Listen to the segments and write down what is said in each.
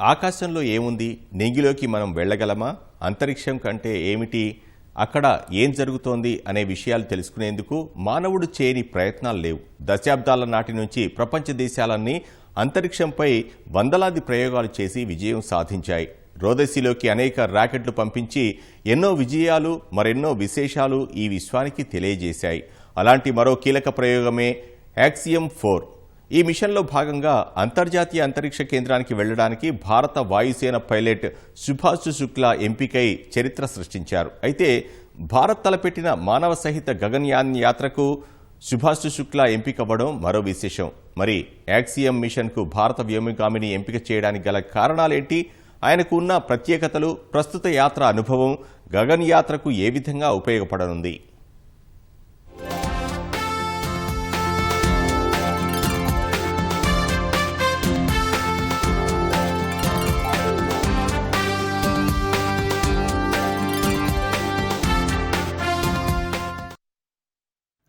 ఆకాశంలో ఏముంది? నింగిలోకి మనం వెళ్ళగలమా? అంతరిక్షం కంటే ఏమిటి? అక్కడ ఏం జరుగుతోంది? అనే విషయాలు తెలుసుకునేందుకు మానవుడు చేయని ప్రయత్నాలు లేవు. దశాబ్దాల నాటి నుంచి ప్రపంచ దేశాలన్నీ అంతరిక్షంపై వందలాది ప్రయోగాలు చేసి విజయం సాధించాయి. రోదసిలోకి అనేక ర్యాకెట్లు పంపించి ఎన్నో విజయాలు మరెన్నో విశేషాలు ఈ విశ్వానికి తెలియజేశాయి. అలాంటి మరో కీలక ప్రయోగమే యాక్సియం ఫోర్. ఈ మిషన్లో భాగంగా అంతర్జాతీయ అంతరిక్ష కేంద్రానికి వెళ్ళడానికి భారత వాయుసేన పైలట్ సుభాష్ శుక్లా ఎంపికై చరిత్ర సృష్టించారు. అయితే భారత్ తలపెట్టిన మానవ సహిత గగన్యాన్ యాత్రకు సుభాష్ శుక్లా ఎంపికవ్వడం మరో విశేషం. మరి యాక్సియం మిషన్కు భారత వ్యోమగామిని ఎంపిక చేయడానికి గల కారణాలేంటి? ఆయనకు ఉన్న ప్రత్యేకతలు ప్రస్తుత యాత్ర అనుభవం గగన్ యాత్రకు ఏ విధంగా ఉపయోగపడనుంది?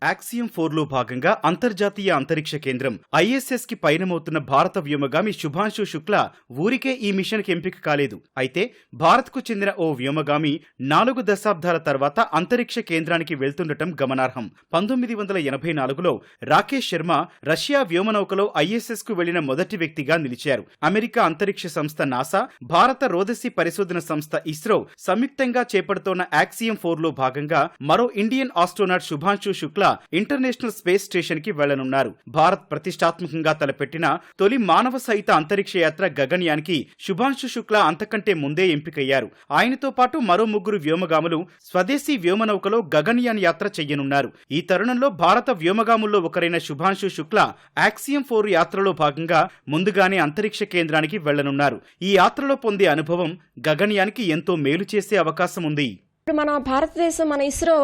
యాక్సియం ఫోర్లో భాగంగా అంతర్జాతీయ అంతరిక్ష కేంద్రం ఐఎస్ఎస్కి పయనమవుతున్న భారత వ్యోమగామి శుభాంశు శుక్లా ఊరికే ఈ మిషన్కి ఎంపిక కాలేదు. అయితే భారత్కు చెందిన ఓ వ్యోమగామి నాలుగు దశాబ్దాల తర్వాత అంతరిక్ష కేంద్రానికి వెళ్తుండటం గమనార్హం. పంతొమ్మిది వందల ఎనభై నాలుగులో రాకేష్ శర్మ రష్యా వ్యోమనౌకలో ఐఎస్ఎస్కు వెళ్ళిన మొదటి వ్యక్తిగా నిలిచారు. అమెరికా అంతరిక్ష సంస్థ నాసా భారత రోదసి పరిశోధన సంస్థ ఇస్రో సంయుక్తంగా చేపడుతోన్న యాక్సియం ఫోర్లో భాగంగా మరో Indian astronaut Shubhanshu Shukla international space స్టేషన్కి వెళ్ళనున్నారు. భారత్ ప్రతిష్టాత్మకంగా తలపెట్టిన తొలి మానవ సహిత అంతరిక్ష యాత్ర గగన్యానికి శుభాంశు శుక్లా అంతకంటే ముందే ఎంపికయ్యారు. ఆయనతో పాటు మరో ముగ్గురు వ్యోమగాములు స్వదేశీ వ్యోమనౌకలో గగన్యాన్ యాత్ర చెయ్యనున్నారు. ఈ తరుణంలో భారత వ్యోమగాముల్లో ఒకరైన శుభాంశు శుక్లా యాక్సియం ఫోర్ యాత్రలో భాగంగా ముందుగానే అంతరిక్ష కేంద్రానికి వెళ్ళనున్నారు. ఈ యాత్రలో పొందే అనుభవం గగన్యానికి ఎంతో మేలు చేసే అవకాశం ఉంది మన భారతదేశం మన ఇస్రో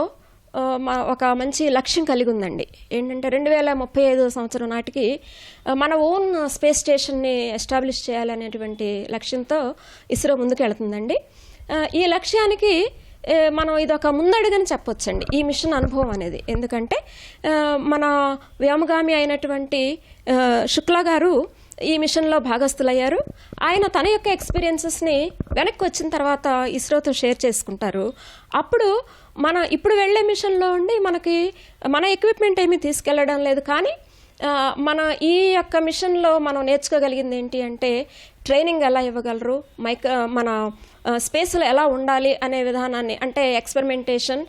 ఒక మంచి లక్ష్యం కలిగి ఉందండి ఏంటంటే రెండు వేల ముప్పై ఐదు సంవత్సరం నాటికి మన ఓన్ స్పేస్ స్టేషన్ని ఎస్టాబ్లిష్ చేయాలనేటువంటి లక్ష్యంతో ఇస్రో ముందుకు వెళుతుందండి ఈ లక్ష్యానికి మనం ఇదొక ముందడుగని చెప్పొచ్చండి ఈ మిషన్ అనుభవం అనేది. ఎందుకంటే మన వ్యోమగామి అయినటువంటి శుక్లా గారు ఈ మిషన్లో భాగస్థులయ్యారు. ఆయన తన యొక్క ఎక్స్పీరియన్సెస్ని వెనక్కి వచ్చిన తర్వాత ఇస్రోతో షేర్ చేసుకుంటారు. అప్పుడు మన ఇప్పుడు వెళ్ళే మిషన్లో ఉండి మనకి మన ఎక్విప్మెంట్ ఏమీ తీసుకెళ్ళడం లేదు. కానీ మన ఈ యొక్క మిషన్లో మనం నేర్చుకోగలిగింది ఏంటి అంటే ట్రైనింగ్ ఎలా ఇవ్వగలరు? మైక్ మన స్పేస్లో ఎలా ఉండాలి అనే విధానాన్ని అంటే ఎక్స్పెరిమెంటేషన్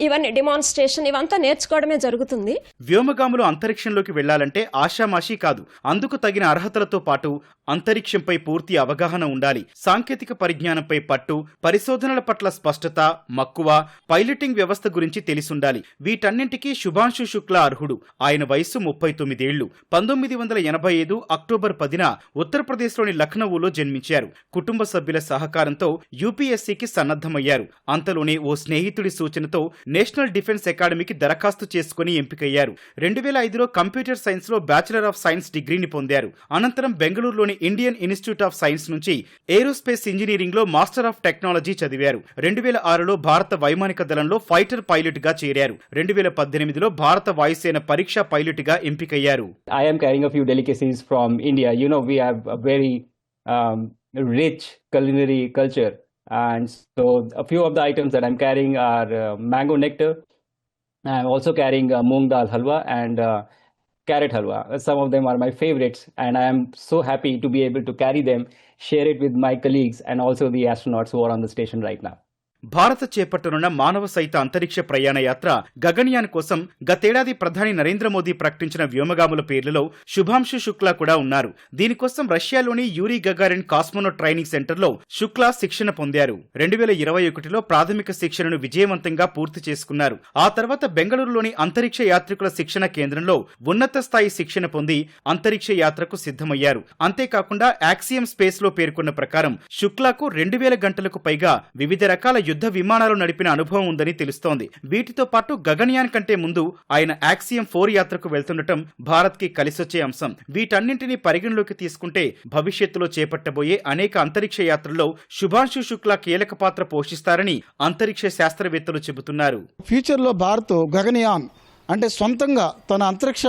ఇవన్నీ డిమాన్స్ట్రేషన్ ఇవంతా నేర్చుకోవడమే జరుగుతుంది. వ్యోమగాములు అంతరిక్షంలోకి వెళ్ళాలంటే ఆషామాషీ కాదు. అందుకు తగిన అర్హతలతో పాటు అంతరిక్షంపై పూర్తి అవగాహన ఉండాలి. సాంకేతిక పరిజ్ఞానంపై పట్టు పరిశోధనల పట్ల స్పష్టత మక్కువ పైలటింగ్ వ్యవస్థ గురించి తెలిసుండాలి. వీటన్నింటికీ శుభాంశు శుక్లా అర్హుడు. ఆయన వయస్సు ముప్పై తొమ్మిదేళ్ళు. పంతొమ్మిది వందల ఎనభై ఐదు అక్టోబర్ పదిన ఉత్తరప్రదేశ్లోని లఖనవూలో జన్మించారు. కుటుంబ సభ్యుల సహకారంతో యూపీఎస్సీకి సన్నద్ధమయ్యారు. అంతలోనే ఓ స్నేహితుడి సూచనతో నేషనల్ డిఫెన్స్ అకాడమీకి దరఖాస్తు చేసుకుని ఎంపికయ్యారు. రెండు వేల ఐదులో కంప్యూటర్ సైన్స్లో బ్యాచిలర్ ఆఫ్ సైన్స్ డిగ్రీని పొందారు. అనంతరం బెంగళూరులోని ఇండియన్ ఇన్స్టిట్యూట్ ఆఫ్ సైన్స్ నుంచి ఏరోస్పేస్ ఇంజనీరింగ్లో మాస్టర్ ఆఫ్ టెక్నాలజీ చదివారు. రెండు వేల ఆరులో భారత వైమానిక దళంలో ఫైటర్ పైలట్గా చేరారు. రెండు వేల పద్దెనిమిదిలో భారత వాయుసేన పరీక్ష పైలట్గా ఎంపికయ్యారు. I'm carrying of you delicacies from India you know know, have very um, rich culinary culture. And so, a few of the items that I'm carrying are uh, mango nectar. I'm also carrying uh, moong dal halwa and uh, carrot halwa. Some of them are my favorites, and I am so happy to be able to carry them, share it with my colleagues, and also the astronauts who are on the station right now. భారత చేపట్టనున్న మానవ సహిత అంతరిక్ష ప్రయాణ యాత్ర గగన్యాన్ కోసం గతేడాది ప్రధాని నరేంద్ర మోదీ ప్రకటించిన వ్యోమగాముల పేర్లలో శుభాంశు శుక్లా కూడా ఉన్నారు. దీనికోసం రష్యాలోని యూరీ గగారిన్ కాస్మోనో ట్రైనింగ్ సెంటర్లో శుక్లా శిక్షణ పొందారు. రెండు వేల ఇరవై ఒకటిలో ప్రాథమిక శిక్షణను విజయవంతంగా పూర్తి చేసుకున్నారు. ఆ తర్వాత బెంగళూరులోని అంతరిక్ష యాత్రికుల శిక్షణ కేంద్రంలో ఉన్నత స్థాయి శిక్షణ పొంది అంతరిక్ష యాత్రకు సిద్ధమయ్యారు. అంతేకాకుండా యాక్సియం స్పేస్లో పేర్కొన్న ప్రకారం శుక్లాకు రెండు వేల గంటలకు పైగా వివిధ రకాల యుద్ధ విమానాలు నడిపిన అనుభవం ఉందని తెలుస్తోంది. వీటితో పాటు గగన్యాన్ కంటే ముందు ఆయన యాక్సియం ఫోర్ యాత్రకు వెళ్తుండటం భారత్కి కలిసొచ్చే అంశం. వీటన్నింటినీ పరిగణలోకి తీసుకుంటే భవిష్యత్తులో చేపట్టబోయే అనేక అంతరిక్ష యాత్రల్లో శుభాంశు శుక్లా కీలక పాత్ర పోషిస్తారని అంతరిక్ష శాస్త్రవేత్తలు చెబుతున్నారు. ఫ్యూచర్లో భారత్ గగనయాన్ అంటే సొంతంగా తన అంతరిక్ష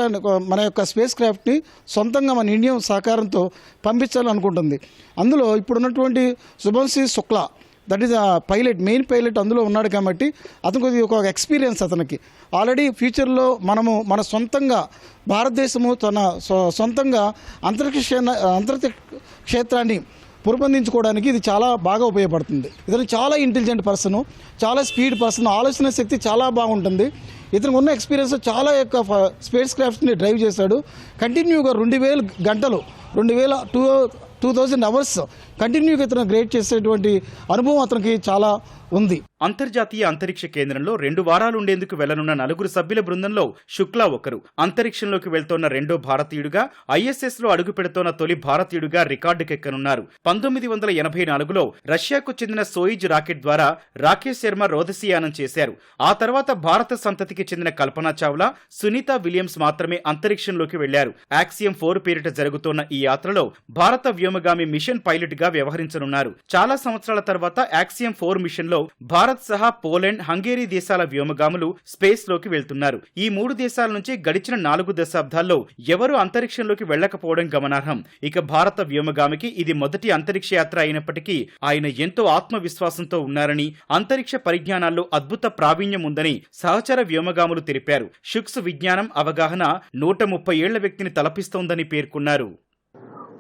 మన యొక్క స్పేస్ క్రాఫ్ట్ని సొంతంగా మన ఇండియన్ సహకారంతో పంపించాలనుకుంటుంది. అందులో ఇప్పుడున్నటువంటి Shubhamshri Shukla that is pilot main pilot అందులో ఉన్నాడు కాబట్టి అతనికి కొద్దిగా ఒక ఎక్స్పీరియన్స్ అతనికి. ఆల్రెడీ ఫ్యూచర్లో మనము మన సొంతంగా భారతదేశము తన సొ- సొంతంగా అంతరిక్ష అంతరిక్ష క్షేత్రాన్ని రూపొందించుకోవడానికి ఇది చాలా బాగా ఉపయోగపడుతుంది. ఇతను చాలా ఇంటెలిజెంట్ పర్సన్ చాలా స్పీడ్ పర్సన్ ఆలోచన శక్తి చాలా బాగుంటుంది. ఇతనికి ఉన్న ఎక్స్పీరియన్స్ చాలా యొక్క స్పేస్ క్రాఫ్ట్ని డ్రైవ్ చేశాడు. కంటిన్యూగా రెండు వేలు గంటలు రెండు వేల టూ టూ థౌజండ్ అవర్స్ కంటిన్యూగా ఇతను గ్రేట్ చేసేటువంటి అనుభవం అతనికి చాలా ఉంది. అంతర్జాతీయ అంతరిక్ష కేంద్రంలో రెండు వారాలు ఉండేందుకు వెళ్ళనున్న నలుగురు సభ్యుల బృందంలో శుక్లా ఒకరు. అంతరిక్షంలోకి వెళ్తోన్న రెండో భారతీయుడుగా ఐఎస్ఎస్లో అడుగు పెడుతోన్న తొలి భారతీయుడుగా రికార్డుకెక్కనున్నారు. పంతొమ్మిది వందల ఎనభై నాలుగులో రష్యాకు చెందిన సోయిజ్ రాకెట్ ద్వారా రాకేష్ శర్మ రోదసీయానం చేశారు. ఆ తర్వాత భారత సంతతికి చెందిన కల్పనా చావ్లా సునీత విలియమ్స్ మాత్రమే అంతరిక్షంలోకి వెళ్ళారు. యాక్సియం ఫోర్ పేరిట జరుగుతోన్న ఈ యాత్రలో భారత వ్యోమగామి మిషన్ పైలట్గా వ్యవహరించనున్నారు. చాలా సంవత్సరాల తర్వాత యాక్సియం ఫోర్ మిషన్లో భారత్ సహా పోలాండ్ హంగేరీ దేశాల వ్యోమగాములు స్పేస్లోకి వెళ్తున్నారు. ఈ మూడు దేశాల నుంచి గడిచిన నాలుగు దశాబ్దాల్లో ఎవరు అంతరిక్షంలోకి వెళ్ళకపోవడం గమనార్హం. ఇక భారత వ్యోమగామికి ఇది మొదటి అంతరిక్ష యాత్ర అయినప్పటికీ ఆయన ఎంతో ఆత్మవిశ్వాసంతో ఉన్నారని అంతరిక్ష పరిజ్ఞానాల్లో అద్భుత ప్రావీణ్యం ఉందని సహచర వ్యోమగాములు తెలిపారు. షుక్స్ విజ్ఞానం అవగాహన నూట ముప్పై ఏళ్ళ వ్యక్తిని తలపిస్తోందని పేర్కొన్నారు.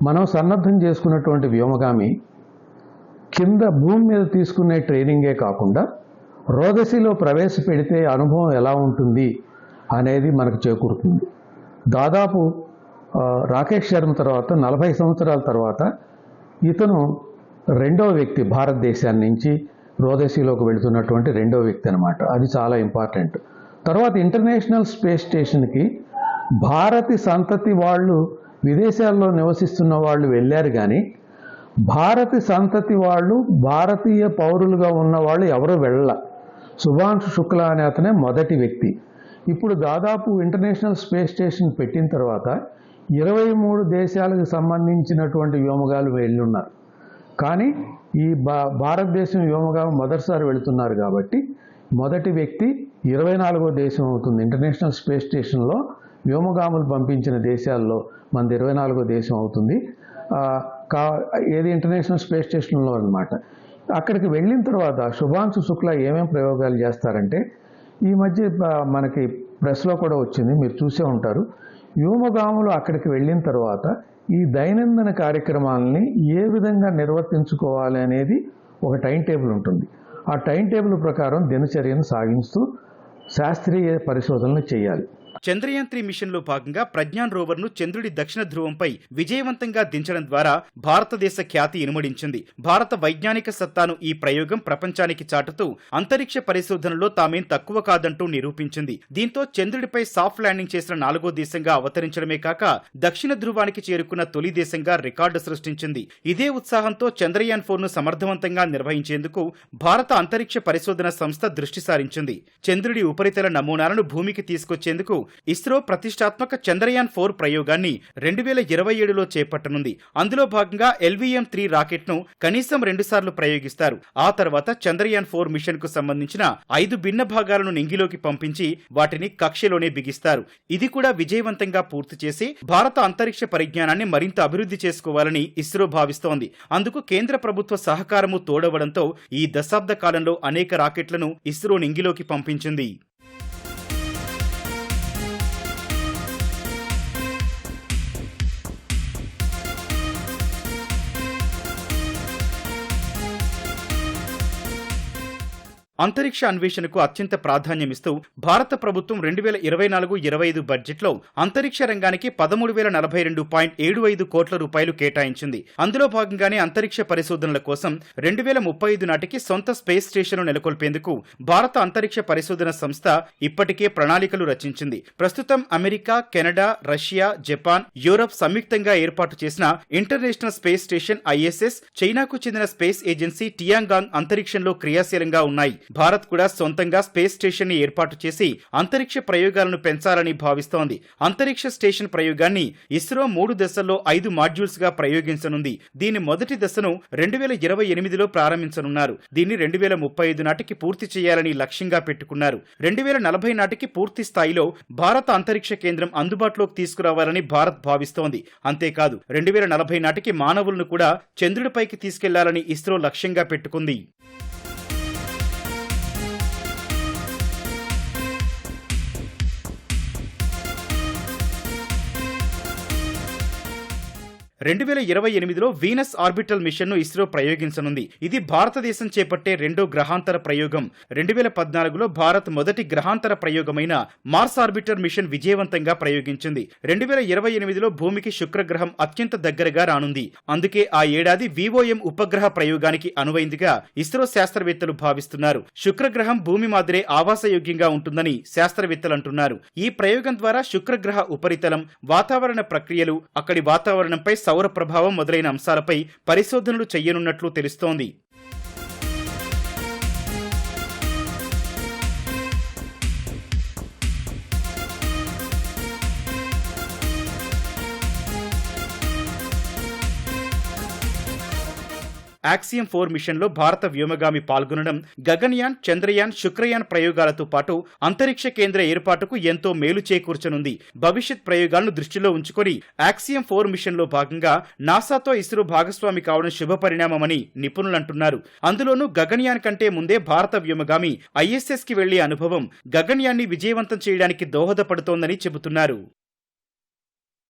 మనం సన్నద్ధం చేసుకున్నటువంటి వ్యోమగామి కింద భూమి మీద తీసుకునే ట్రైనింగే కాకుండా రోదసిలో ప్రవేశపెడితే అనుభవం ఎలా ఉంటుంది అనేది మనకు చేకూరుతుంది. దాదాపు రాకేష్ శర్మ తర్వాత నలభై సంవత్సరాల తర్వాత ఇతను రెండో వ్యక్తి భారతదేశాన్ని నుంచి రోదసిలోకి వెళుతున్నటువంటి రెండో వ్యక్తి అనమాట అది చాలా ఇంపార్టెంట్. తర్వాత ఇంటర్నేషనల్ స్పేస్ స్టేషన్కి భారతి సంతతి వాళ్ళు విదేశాల్లో నివసిస్తున్న వాళ్ళు వెళ్ళారు కానీ భారత సంతతి వాళ్ళు భారతీయ పౌరులుగా ఉన్న వాళ్ళు ఎవరు వెళ్ళ. సుభాంశు శుక్లా అనే అతనే మొదటి వ్యక్తి. ఇప్పుడు దాదాపు ఇంటర్నేషనల్ స్పేస్ స్టేషన్ పెట్టిన తర్వాత ఇరవై మూడు దేశాలకు సంబంధించినటువంటి వ్యోమగాలు వెళ్ళున్నారు. కానీ ఈ భా భారతదేశం వ్యోమగా మొదటిసారి వెళుతున్నారు కాబట్టి మొదటి వ్యక్తి ఇరవై నాలుగో దేశం అవుతుంది. ఇంటర్నేషనల్ స్పేస్ స్టేషన్లో వ్యోమగాములు పంపించిన దేశాల్లో మనది ఇరవై నాలుగో దేశం అవుతుంది. కా ఏది ఇంటర్నేషనల్ స్పేస్ స్టేషన్లో అనమాట అక్కడికి వెళ్ళిన తర్వాత శుభాంశు శుక్లా ఏమేమి ప్రయోగాలు చేస్తారంటే ఈ మధ్య మనకి ప్రెస్లో కూడా వచ్చింది మీరు చూసే ఉంటారు. వ్యోమగాములు అక్కడికి వెళ్ళిన తర్వాత ఈ దైనందిన కార్యక్రమాలని ఏ విధంగా నిర్వర్తించుకోవాలి అనేది ఒక టైం టేబుల్ ఉంటుంది. ఆ టైం టేబుల్ ప్రకారం దినచర్యను సాగిస్తూ శాస్త్రీయ పరిశోధనలు చేయాలి. చంద్రయాన్ త్రీ మిషన్లో భాగంగా ప్రజ్ఞాన్ రోవర్ను చంద్రుడి దక్షిణ ధ్రువంపై విజయవంతంగా దించడం ద్వారా భారతదేశ ఖ్యాతి ఇనుమడించింది. భారత వైజ్ఞానిక సత్తాను ఈ ప్రయోగం ప్రపంచానికి చాటుతూ అంతరిక్ష పరిశోధనలో తామేం తక్కువ కాదంటూ నిరూపించింది. దీంతో చంద్రుడిపై సాఫ్ట్ ల్యాండింగ్ చేసిన నాలుగో దేశంగా అవతరించడమే కాక దక్షిణ ధ్రువానికి చేరుకున్న తొలి దేశంగా రికార్డు సృష్టించింది. ఇదే ఉత్సాహంతో చంద్రయాన్ ఫోర్ను సమర్థవంతంగా నిర్వహించేందుకు భారత అంతరిక్ష పరిశోధన సంస్థ దృష్టి సారించింది. చంద్రుడి ఉపరితల నమూనాలను భూమికి తీసుకొచ్చేందుకు ఇస్రో ప్రతిష్టాత్మక చంద్రయాన్ ఫోర్ ప్రయోగాన్ని రెండు వేల ఇరవై ఏడులో చేపట్టనుంది. అందులో భాగంగా ఎల్వీఎం త్రీ రాకెట్ను కనీసం రెండుసార్లు ప్రయోగిస్తారు. ఆ తర్వాత చంద్రయాన్ ఫోర్ మిషన్కు సంబంధించిన ఐదు భిన్న భాగాలను నింగిలోకి పంపించి వాటిని కక్షలోనే బిగిస్తారు. ఇది కూడా విజయవంతంగా పూర్తి చేసి భారత అంతరిక్ష పరిజ్ఞానాన్ని మరింత అభివృద్ధి చేసుకోవాలని ఇస్రో భావిస్తోంది. అందుకు కేంద్ర ప్రభుత్వ సహకారము తోడవడంతో ఈ దశాబ్ద కాలంలో అనేక రాకెట్లను ఇస్రో నింగిలోకి పంపించింది. అంతరిక్ష అన్వేషణకు అత్యంత ప్రాధాన్యమిస్తూ భారత ప్రభుత్వం రెండు వేల ఇరవై నాలుగు ఇరవై ఐదు బడ్జెట్లో అంతరిక్ష రంగానికి పదమూడు వేల నలభై రెండు పాయింట్ ఏడు ఐదు కోట్ల రూపాయలు కేటాయించింది. అందులో భాగంగానే అంతరిక్ష పరిశోధనల కోసం రెండు వేల ముప్పై ఐదు నాటికి సొంత స్పేస్ స్టేషన్ను నెలకొల్పేందుకు భారత అంతరిక్ష పరిశోధన సంస్థ ఇప్పటికే ప్రణాళికలు రచించింది. ప్రస్తుతం America Canada Russia Japan Europe సంయుక్తంగా ఏర్పాటు చేసిన ఇంటర్నేషనల్ స్పేస్ స్టేషన్ ఐఎస్ఎస్ చైనాకు చెందిన స్పేస్ ఏజెన్సీ టియాంగాంగ్ అంతరిక్షంలో క్రియాశీలంగా ఉన్నాయి. భారత్ కూడా సొంతంగా స్పేస్ స్టేషన్ని ఏర్పాటు చేసి అంతరిక్ష ప్రయోగాలను పెంచాలని భావిస్తోంది. అంతరిక్ష స్టేషన్ ప్రయోగాన్ని ఇస్రో మూడు దశల్లో ఐదు మాడ్యూల్స్గా ప్రయోగించనుంది. దీని మొదటి దశను రెండు వేల ఇరవై ఎనిమిదిలో ప్రారంభించనున్నారు. దీన్ని రెండు వేల ముప్పై ఐదు నాటికి పూర్తి చేయాలని లక్ష్యంగా పెట్టుకున్నారు. రెండు వేల నలభై నాటికి పూర్తి స్థాయిలో భారత అంతరిక్ష కేంద్రం అందుబాటులోకి తీసుకురావాలని భారత్ భావిస్తోంది. అంతేకాదు రెండు వేల నలభై నాటికి మానవులను కూడా చంద్రుడిపైకి తీసుకెళ్ళాలని ఇస్రో లక్ష్యంగా పెట్టుకుంది. రెండు వేల ఇరవై ఎనిమిదిలో వీనస్ ఆర్బిటల్ మిషన్ను ఇస్రో ప్రయోగించనుంది. ఇది భారతదేశం చేపట్టే రెండో గ్రహాంతర ప్రయోగం. రెండు వేల పద్నాలుగులో భారత్ మొదటి గ్రహాంతర ప్రయోగమైన మార్స్ ఆర్బిటర్ మిషన్ విజయవంతంగా ప్రయోగించింది. రెండు వేల ఇరవై ఎనిమిదిలో భూమికి శుక్రగ్రహం అత్యంత దగ్గరగా రానుంది. అందుకే ఆ ఏడాది వివోఎం ఉపగ్రహ ప్రయోగానికి అనువైందిగా ఇస్రో శాస్త్రవేత్తలు భావిస్తున్నారు. శుక్రగ్రహం భూమి మాదిరే ఆవాసయోగ్యంగా ఉంటుందని శాస్త్రవేత్తలు అంటున్నారు. ఈ ప్రయోగం ద్వారా శుక్రగ్రహ ఉపరితలం వాతావరణ ప్రక్రియలు అక్కడి వాతావరణంపై సౌర ప్రభావం మొదలైన అంశాలపై పరిశోధనలు చేయనున్నట్లు తెలుస్తోంది. యాక్సియం ఫోర్ మిషన్లో భారత వ్యోమగామి పాల్గొనడం గగన్యాన్ చంద్రయాన్ శుక్రయాన్ ప్రయోగాలతో పాటు అంతరిక్ష కేంద్ర ఏర్పాటుకు ఎంతో మేలు చేకూర్చనుంది. భవిష్యత్ ప్రయోగాలను దృష్టిలో ఉంచుకొని యాక్సియం ఫోర్ మిషన్లో భాగంగా నాసాతో ఇస్రో భాగస్వామి కావడం శుభ పరిణామమని నిపుణులు అంటున్నారు అందులోనూ గగన్యాన్ కంటే ముందే భారత వ్యోమగామి ఐఎస్ఎస్కి వెళ్ళే అనుభవం గగన్యాన్ని విజయవంతం చేయడానికి దోహదపడుతోందని చెబుతున్నారు.